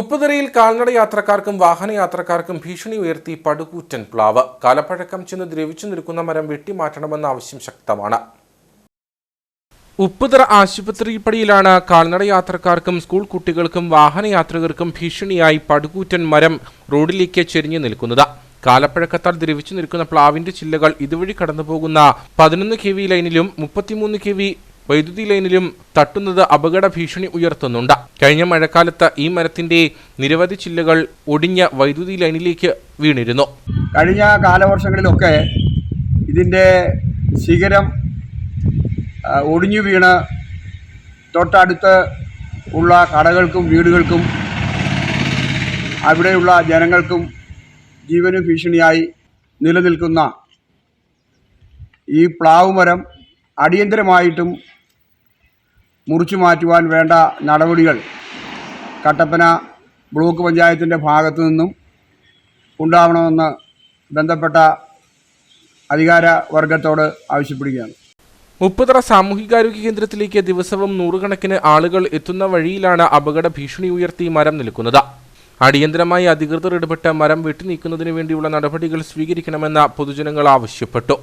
ഉപ്പുതറയിൽ കാൽനട യാത്രക്കാർക്കും വാഹനയാത്രക്കാർക്കും ഭീഷണി ഉയർത്തി പടുകൂറ്റൻ പ്ലാവ്. കാലപ്പഴക്കം ചെന്ന് ദ്രവിച്ചു നിൽക്കുന്ന മരം വെട്ടിമാറ്റണമെന്ന ആവശ്യം ശക്തമാണ്. ഉപ്പുതറ ആശുപത്രിപ്പടിയിലാണ് കാൽനട യാത്രക്കാർക്കും സ്കൂൾ കുട്ടികൾക്കും വാഹനയാത്രികർക്കും ഭീഷണിയായി പടുകൂറ്റൻ മരം റോഡിലേക്ക് ചെരിഞ്ഞു നിൽക്കുന്നത്. കാലപ്പഴക്കത്താൽ ദ്രവിച്ചു നിൽക്കുന്ന പ്ലാവിന്റെ ചില്ലകൾ ഇതുവഴി കടന്നുപോകുന്ന പതിനൊന്ന് കെ വി ലൈനിലും മുപ്പത്തിമൂന്ന് കെ വി വൈദ്യുതി ലൈനിലും തട്ടുന്നത് അപകട ഭീഷണി ഉയർത്തുന്നുണ്ട്. കഴിഞ്ഞ മഴക്കാലത്ത് ഈ മരത്തിന്റെ നിരവധി ചില്ലകൾ ഒടിഞ്ഞ വൈദ്യുതി ലൈനിലേക്ക് വീണിരുന്നു. കഴിഞ്ഞ കാലവർഷങ്ങളിലൊക്കെ ഇതിന്റെ ശിഖരം ഒടിഞ്ഞു വീണ് തൊട്ടടുത്ത് ഉള്ള കടകൾക്കും വീടുകൾക്കും അവിടെയുള്ള ജനങ്ങൾക്കും ജീവന് ഭീഷണിയായി നിലനിൽക്കുന്ന ഈ പ്ലാവ് മരം അടിയന്തരമായിട്ടും മുറിച്ചു മാറ്റുവാൻ വേണ്ട നടപടികൾ കട്ടപ്പന ബ്ലോക്ക് പഞ്ചായത്തിന്റെ ഭാഗത്തു നിന്നും ഉണ്ടാവണമെന്ന് ബന്ധപ്പെട്ട അധികാര വർഗത്തോട് ആവശ്യപ്പെടുകയാണ്. മുപ്പതറ സാമൂഹികാരോഗ്യ കേന്ദ്രത്തിലേക്ക് ദിവസവും നൂറുകണക്കിന് ആളുകൾ എത്തുന്ന വഴിയിലാണ് അപകട ഭീഷണി ഉയർത്തി മരം നിൽക്കുന്നത്. അടിയന്തരമായി അധികൃതർ ഇടപെട്ട് മരം വെട്ടിനീക്കുന്നതിന് വേണ്ടിയുള്ള നടപടികൾ സ്വീകരിക്കണമെന്ന് പൊതുജനങ്ങൾ ആവശ്യപ്പെട്ടു.